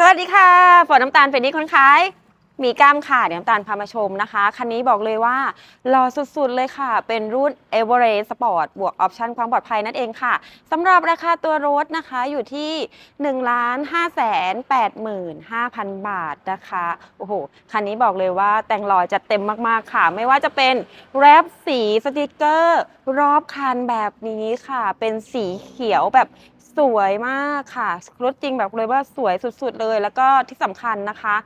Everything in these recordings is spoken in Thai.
สวัสดีค่ะฝนน้ำตาลเป็นนี่คนขายมีกล้ามค่ะเดี๋ยวน้ำตาลพามาชมนะคะ คันนี้บอกเลยว่าหล่อสุดๆเลยค่ะ เป็นรุ่น e v e r e s t Sport บวกออปชันความปลอดภัยนั่นเองค่ะสำหรับราคาตัวรถนะคะอยู่ที่ 1 5 8 5 0 0 0 บาทนะคะ โอ้โห คันนี้บอกเลยว่าแต่งหล่อจัดเต็มมากๆค่ะ ไม่ว่าจะเป็นแรปสีสติกเกอร์ รอบคันแบบนี้ค่ะ เป็นสีเขียวแบบ สวยมากค่ะรถจริงแบบเลยว่าสวยสุดๆเลย แล้วก็ที่สำคัญนะคะ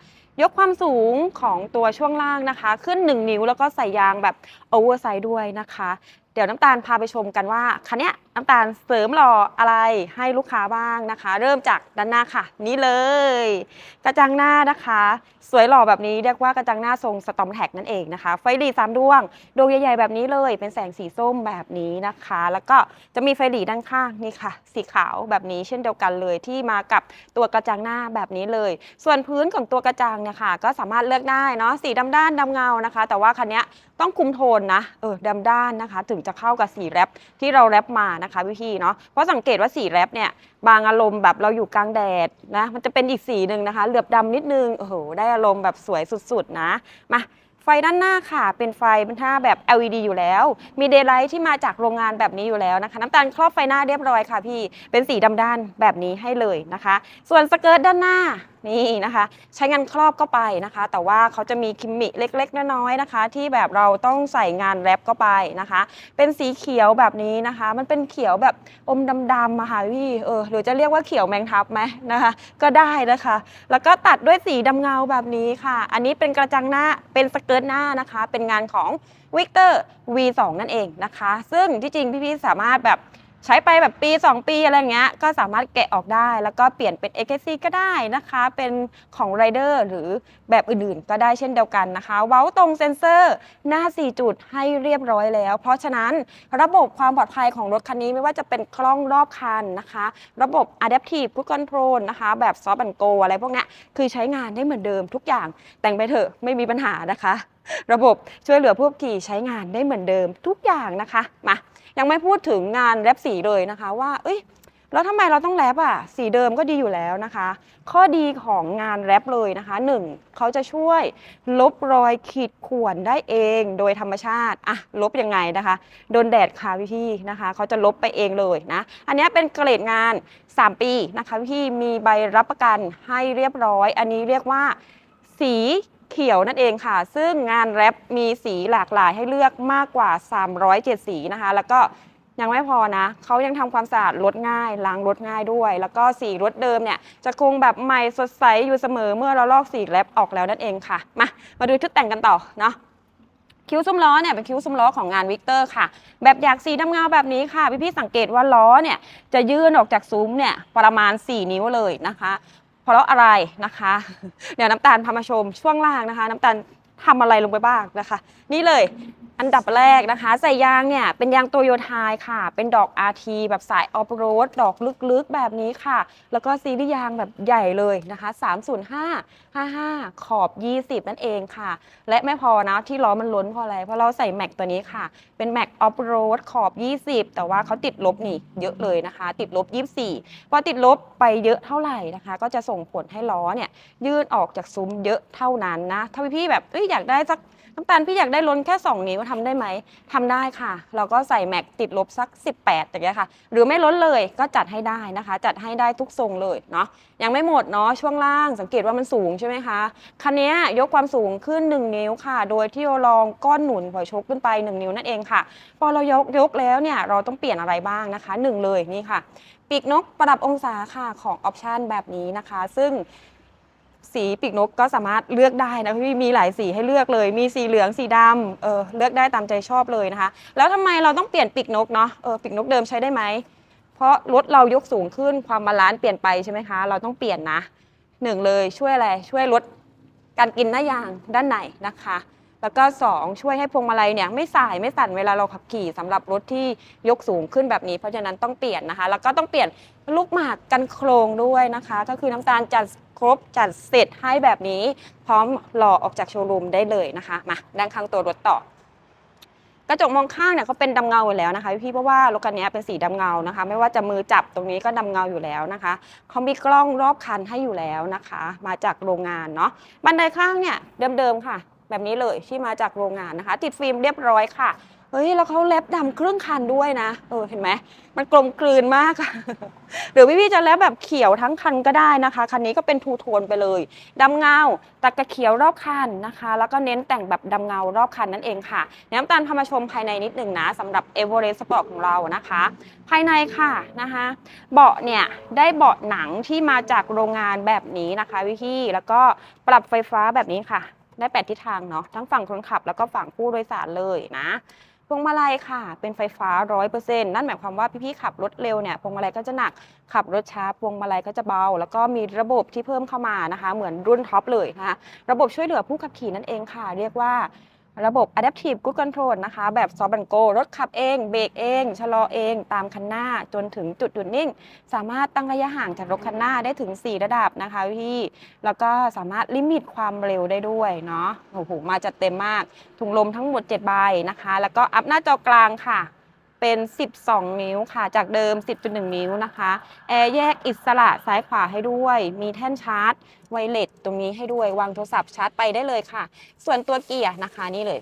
ยกความสูงของตัวช่วงล่างนะคะ ขึ้น 1 นิ้วแล้วก็ใส่ยางแบบโอเวอร์ไซด์ด้วยนะคะ เดี๋ยวน้ำตาลพาไปชมกันว่าคันนี้น้ำตาลเสริมหล่ออะไรให้ลูกค้าบ้างนะคะ เริ่มจากด้านหน้าค่ะ นี่เลย กระจังหน้านะคะ สวยหล่อแบบนี้เรียกว่ากระจังหน้าทรงสตอมแท็กนั่นเองนะคะ ไฟหลีสามดวงดวงใหญ่ๆแบบนี้เลยเป็นแสงสีส้มแบบนี้นะคะ แล้วก็จะมีไฟหลีด้านข้างนี่ค่ะ สีขาวแบบนี้เช่นเดียวกันเลยที่มากับตัวกระจังหน้าแบบนี้เลย ส่วนพื้นของตัวกระจังเนี่ยค่ะก็สามารถเลือกได้เนาะสีดำด้านดำเงานะคะ แต่ว่าคันนี้ ต้องคุมโทนนะเออดำด้านนะคะ ถึงจะเข้ากับสีแรปที่เราแรปมานะคะพี่ๆเนาะเพราะสังเกตว่าสีแรปเนี่ยบางอารมณ์แบบเราอยู่กลางแดดนะมันจะเป็นอีกสีหนึ่งนะคะ เหลือบดำนิดนึงโอ้โหได้อารมณ์แบบสวยสุดๆนะมาไฟด้านหน้าค่ะ เป็นไฟเป็นท่าแบบ LED อยู่แล้ว มีเดย์ไลท์ที่มาจากโรงงานแบบนี้อยู่แล้วนะคะ น้ำตาลครอบไฟหน้าเรียบร้อยค่ะพี่ เป็นสีดำด้านแบบนี้ให้เลยนะคะ ส่วนสเกิร์ตด้านหน้า นี่นะคะ ใช้งานครอบก็ไปนะคะ แต่ว่าเขาจะมีคิมมิเล็กๆน้อยๆนะคะ ที่แบบเราต้องใส่งานแรปก็ไปนะคะ เป็นสีเขียวแบบนี้นะคะ มันเป็นเขียวแบบอมดำๆอะค่ะพี่เออหรือจะเรียกว่าเขียวแมงทับไหมนะคะ ก็ได้นะคะ แล้วก็ตัดด้วยสีดำเงาแบบนี้ค่ะ อันนี้เป็นกระจังหน้าเป็นสเกิร์ตหน้านะคะ เป็นงานของ Victor V2 นั่นเองนะคะ ซึ่งที่จริงพี่ๆสามารถแบบ ใช้ไปแบบปี 2 ปีอะไรเงี้ยก็สามารถแกะออกได้ แล้วก็เปลี่ยนเป็น XC ก็ได้นะคะ เป็นของ Rider หรือแบบอื่นๆ ก็ได้เช่นเดียวกันนะคะ เว้าตรงเซ็นเซอร์หน้า 4 จุดให้เรียบร้อยแล้ว เพราะฉะนั้นระบบความปลอดภัยของรถคันนี้ไม่ว่าจะเป็นกล้องรอบคันนะคะ ระบบ Adaptive Cruise Control นะคะ แบบ Soft and Go อะไรพวกนี้คือใช้งานได้เหมือนเดิมทุกอย่าง แต่งไปเถอะไม่มีปัญหานะคะ ระบบช่วยเหลือผู้ขี่ใช้งานได้เหมือนเดิมทุกอย่างนะคะมา ยังไม่พูดถึงงานแรปสีเลยนะคะว่าเอ้ยแล้วทำไมเราต้องแรปอะ สีเดิมก็ดีอยู่แล้วนะคะ ข้อดีของงานแรปเลยนะคะหนึ่งเขาจะช่วยลบรอยขีดข่วนได้เองโดยธรรมชาติ อะ ลบยังไงนะคะ โดนแดดค่ะพี่ๆนะคะ เขาจะลบไปเองเลยนะ อันนี้เป็นเกรดงาน 3 ปีนะคะพี่มีใบรับประกันให้เรียบร้อย อันนี้เรียกว่าสี เขียวนั่นเองค่ะ ซึ่งงานแรปมีสีหลากหลายให้เลือกมากกว่า 307 สีนะคะ แล้วก็ยังไม่พอนะ เขายังทำความสะอาดรถง่าย ล้างรถง่ายด้วย แล้วก็สีรถเดิมเนี่ย จะคงแบบใหม่สดใสอยู่เสมอเมื่อเราลอกสีแรปออกแล้วนั่นเองค่ะ มา มาดูชุดแต่งกันต่อเนาะคิ้วซุ้มล้อเนี่ยเป็นคิ้วซุ้มล้อของงานวิกเตอร์ค่ะ แบบอยากสีดำเงาแบบนี้ค่ะ พี่ๆสังเกตว่าล้อเนี่ยจะยื่นออกจากซุ้มเนี่ยประมาณ 4 นิ้วเลยนะคะ เพราะอะไรนะคะ เดี๋ยวน้ำตาลพามาชมช่วงล่างนะคะ น้ำตาลทำอะไรลงไปบ้างนะคะ นี่เลย อันดับแรกนะคะใส่ยางเนี่ยเป็นยางโตโยไทยค่ะ เป็นดอก RT แบบสายออฟโรดดอกลึกๆแบบนี้ค่ะ แล้วก็ซีรีส์ยางแบบใหญ่เลยนะคะ 305 55 ขอบ 20 นั่นเองค่ะ และไม่พอนะที่ล้อมันล้นเพราะอะไร เพราะเราใส่แม็กตัวนี้ค่ะ เป็นแม็กออฟโรดขอบ 20 แต่ว่าเขาติดลบนี่เยอะเลยนะคะ ติดลบ 24 พอติดลบไปเยอะเท่าไหร่นะคะ ก็จะส่งผลให้ล้อเนี่ยยื่นออกจากซุ้มเยอะเท่านั้นนะถ้าพี่ๆแบบเอ้ยอยากได้สักน้ำตาลพี่อยากได้ล้นแค่ 2 นิ้วททำได้ไหมทำได้ค่ะ เราก็ใส่แม็กติดลบสัก 18อย่างเงี้ยค่ะ หรือไม่ล้นเลยก็จัดให้ได้นะคะ จัดให้ได้ทุกทรงเลยเนาะยังไม่หมดเนาะช่วงล่างสังเกตว่ามันสูงใช่ไหมคะคันนี้ยกความสูงขึ้น 1 นิ้วค่ะ โดยที่เราลองก้อนหนุนหัวชกขึ้นไป 1 นิ้วนั่นเองค่ะ พอเรายกยกแล้วเนี่ยเราต้องเปลี่ยนอะไรบ้างนะคะหนึ่งเลยนี่ค่ะ ปีกนกประดับองศาค่ะของออปชันแบบนี้นะคะ ซึ่ง สีปีกนกก็สามารถเลือกได้นะพี่มีหลายสีให้เลือกเลย มีสีเหลืองสีดำเออเลือกได้ตามใจชอบเลยนะคะ แล้วทำไมเราต้องเปลี่ยนปีกนกเนาะเออปีกนกเดิมใช้ได้ไหม เพราะรถเรายกสูงขึ้นความบาลานซ์เปลี่ยนไปใช่ไหมคะ เราต้องเปลี่ยนนะหนึ่งเลยช่วยอะไรช่วยลดการกินหน้ายางด้านในนะคะ แล้วก็ 2 ช่วยให้พวงมาลัยเนี่ยไม่สายไม่สั่นเวลาเราขับขี่สำหรับรถที่ยกสูงขึ้นแบบนี้ เพราะฉะนั้นต้องเปลี่ยนนะคะ แล้วก็ต้องเปลี่ยนลูกหมากกันโครงด้วยนะคะ ก็คือน้ำตาลจัดครบจัดเสร็จให้แบบนี้ พร้อมรอออกจากโชว์รูมได้เลยนะคะมาด้านข้างตัวรถต่อกระจกมองข้างเนี่ยเขาเป็นดำเงาอยู่แล้วนะคะพี่เพราะว่ารถคันนี้เป็นสีดำเงานะคะ ไม่ว่าจะมือจับตรงนี้ก็ดำเงาอยู่แล้วนะคะเขามีกล้องรอบคันให้อยู่แล้วนะคะ มาจากโรงงานเนาะบันไดข้างเนี่ยเดิมๆค่ะแบบนี้เลยที่มาจากโรงงานนะคะ ติดฟิล์มเรียบร้อยค่ะ เฮ้ย แล้วเขาแลบดำครึ่งคันด้วยนะ เออ เห็นไหม มันกลมกลืนมากหรือพี่ๆจะแลบแบบเขียวทั้งคันก็ได้นะคะ คันนี้ก็เป็นทูโทนไปเลยดำเงาตัดกระเขียวรอบคันนะคะ แล้วก็เน้นแต่งแบบดำเงารอบคันนั่นเองค่ะน้ำตาลพามาชมภายในนิดหนึ่งนะสำหรับ e v e r e s t Sport ของเรานะคะ ภายในค่ะนะคะ เบาะเนี่ยได้เบาะหนังที่มาจากโรงงานแบบนี้นะคะพี่ๆแล้วก็ปรับไฟฟ้าแบบนี้ค่ะ ได้แปดทิศทางเนาะทั้งฝั่งคนขับแล้วก็ฝั่งผู้โดยสารเลยนะพวงมาลัยค่ะ เป็นไฟฟ้า 100%นั่นหมายความว่าพี่ๆขับรถเร็วเนี่ยพวงมาลัยก็จะหนักขับรถช้าพวงมาลัยก็จะเบา แล้วก็มีระบบที่เพิ่มเข้ามานะคะ เหมือนรุ่นท็อปเลยนะคะระบบช่วยเหลือผู้ขับขี่นั่นเองค่ะ เรียกว่า ระบบ Adaptive Cruise Control นะคะ แบบ Soft and Go รถขับเอง เบรกเอง ชะลอเอง ตามคันหน้า จนถึงจุดหยุดนิ่ง สามารถตั้งระยะห่างจากรถคันหน้าได้ถึง 4 ระดับนะคะพี่ แล้วก็สามารถลิมิตความเร็วได้ด้วยเนาะ โอ้โห มาจัดเต็มมาก ถุงลมทั้งหมด 7 ใบนะคะ แล้วก็อัพหน้าจอกลางค่ะ เป็น 12 นิ้วค่ะ จากเดิม 10.1 นิ้วนะคะ แอร์แยกอิสระซ้ายขวาให้ด้วย มีแท่นชาร์จไวเลสตรงนี้ให้ด้วย วางโทรศัพท์ชาร์จไปได้เลยค่ะ ส่วนตัวเกียร์นะคะนี่เลย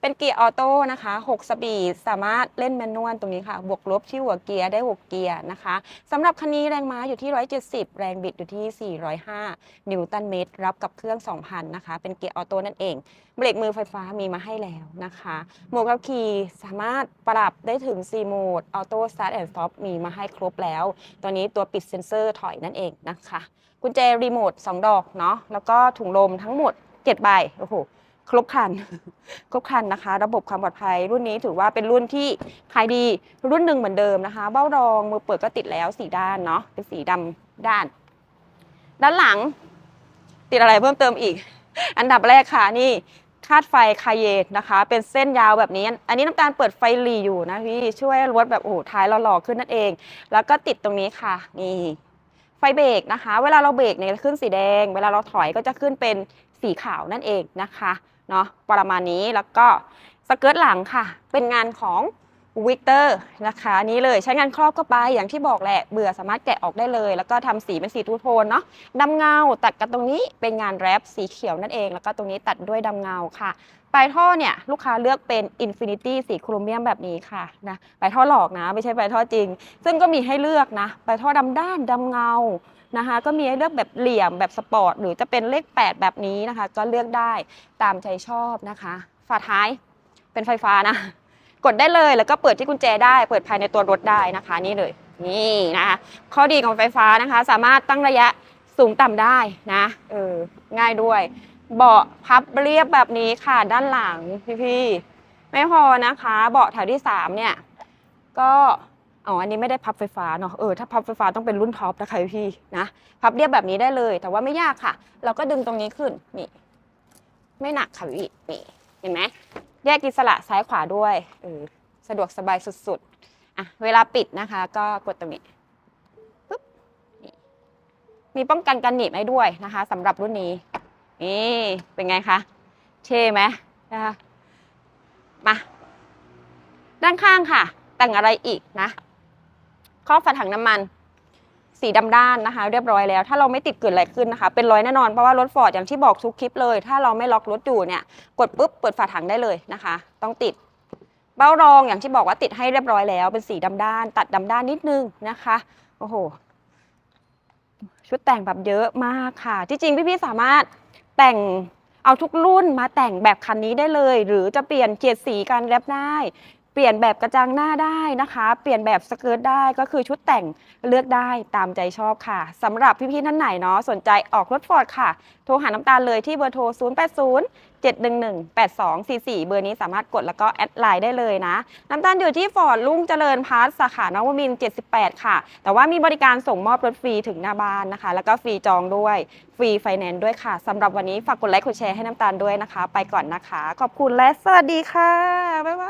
เป็นเกียร์ออโต้นะคะ6สปีดสามารถเล่นแมนนวลตรงนี้ค่ะ บวกลบที่หัวเกียร์ได้6เกียร์นะคะสำหรับคันนี้แรงม้าอยู่ที่ 170 แรงบิดอยู่ที่ 405 นิวตันเมตร รับกับเครื่อง 2,000 นะคะ เป็นเกียร์ออโต้นั่นเอง เบรกมือไฟฟ้ามีมาให้แล้วนะคะโหมดขับขี่สามารถปรับได้ถึง 4 โหมด ออโต้สตาร์ทแอนด์สต็อปมีมาให้ครบแล้ว ตัวนี้ตัวปิดเซ็นเซอร์ถอยนั่นเองนะคะ กุญแจรีโมท 2 ดอกเนาะ แล้วก็ถุงลมทั้งหมด 7 ใบ โอ้โห ครบคัน ครบคันนะคะ ระบบความปลอดภัยรุ่นนี้ถือว่าเป็นรุ่นที่ขายดีรุ่นหนึ่งเหมือนเดิมนะคะ เบ้ารองมือเปิดก็ติดแล้วสีด้านเนาะเป็นสีดำด้าน ด้านหลัง ติดอะไรเพิ่มเติมอีก อันดับแรกค่ะนี่คาดไฟคาเยนนะคะ เป็นเส้นยาวแบบนี้ อันนี้น้ำตาลเปิดไฟหลีอยู่นะพี่ช่วยรถแบบโอ้ท้ายเราหล่อขึ้นนั่นเอง แล้วก็ติดตรงนี้ค่ะ นี่ไฟเบรกนะคะ เวลาเราเบรกเนี่ยจะขึ้นสีแดง เวลาเราถอยก็จะขึ้นเป็น สีขาวนั่นเองนะคะเนาะประมาณนี้แล้วก็สเกิร์ตหลังค่ะ เป็นงานของวิกเตอร์นะคะนี้เลยใช้งานครอบก็ไปอย่างที่บอกแหละเบื่อสามารถแกะออกได้เลย แล้วก็ทำสีเป็นสีทูโทนเนาะดำเงาตัดกันตรงนี้เป็นงานแรปสีเขียวนั่นเอง แล้วก็ตรงนี้ตัดด้วยดำเงาค่ะปลายท่อเนี่ยลูกค้าเลือกเป็น Infinity สีโครเมียมแบบนี้ค่ะนะปลายท่อหลอกนะ ไม่ใช่ปลายท่อจริง ซึ่งก็มีให้เลือกนะปลายท่อดำด้านดำเงา นะคะก็มีให้เลือกแบบเหลี่ยมแบบสปอร์ตหรือจะเป็นเลข 8 แบบนี้นะคะ ก็เลือกได้ตามใจชอบนะคะฝาท้ายเป็นไฟฟ้านะ กดได้เลยแล้วก็เปิดที่กุญแจได้ เปิดภายในตัวรถได้นะคะ นี่เลยนี่นะคะข้อดีของไฟฟ้านะคะ สามารถตั้งระยะสูงต่ำได้นะเออง่ายด้วย เบาะพับเรียบแบบนี้ค่ะด้านหลังพี่ๆไม่พอนะคะ เบาะแถวที่3เนี่ยก็ อ๋อ อันนี้ไม่ได้พับไฟฟ้าเนาะ เออ ถ้าพับไฟฟ้าต้องเป็นรุ่นท็อปนะคะพี่นะ พับเรียบแบบนี้ได้เลย แต่ว่าไม่ยากค่ะ เราก็ดึงตรงนี้ขึ้น นี่ ไม่หนักค่ะพี่ นี่ เห็นไหม แยกอิสระซ้ายขวาด้วย เออ สะดวกสบายสุดๆ อะ เวลาปิดนะคะ ก็กดตรงนี้ปึ๊บนี่ มีป้องกันกันหนีบให้ด้วยนะคะสำหรับรุ่นนี้ นี่ เป็นไงคะ เท่ไหมนะคะ มา ด้านข้างค่ะ แต่งอะไรอีกนะ ครอบฝาถังน้ำมัน สีดำด้านนะคะ เรียบร้อยแล้ว ถ้าเราไม่ติดเกิดอะไรขึ้นนะคะ เป็นร้อยแน่นอนเพราะว่ารถฟอร์ดอย่างที่บอกทุกคลิปเลย ถ้าเราไม่ล็อกรถอยู่เนี่ย กดปุ๊บเปิดฝาถังได้เลยนะคะ ต้องติดเบ้ารองอย่างที่บอกว่าติดให้เรียบร้อยแล้ว เป็นสีดำด้าน ตัดดำด้านนิดนึงนะคะโอ้โหชุดแต่งแบบเยอะมากค่ะที่จริงพี่ๆ สามารถแต่งเอาทุกรุ่นมาแต่งแบบคันนี้ได้เลย หรือจะเปลี่ยนเกียรสีการแรปได้ เปลี่ยนแบบกระจังหน้าได้นะคะ เปลี่ยนแบบสเกิร์ตได้ก็คือชุดแต่งเลือกได้ตามใจชอบค่ะสำหรับพี่ๆท่านไหนเนาะสนใจออกรถฟอร์ดค่ะ โทรหาน้ำตาลเลยที่เบอร์โทร 080 711 8244 เบอร์นี้สามารถกดแล้วก็แอดไลน์ได้เลยนะ น้ำตาลอยู่ที่ฟอร์ดลุงเจริญพาร์ทสาขานวมิน 78 ค่ะ แต่ว่ามีบริการส่งมอบรถฟรีถึงหน้าบ้านนะคะ แล้วก็ฟรีจองด้วยฟรีไฟแนนซ์ด้วยค่ะสำหรับวันนี้ฝากกดไลค์กดแชร์ให้น้ำตาลด้วยนะคะ ไปก่อนนะคะ ขอบคุณและสวัสดีค่ะบ๊ายบาย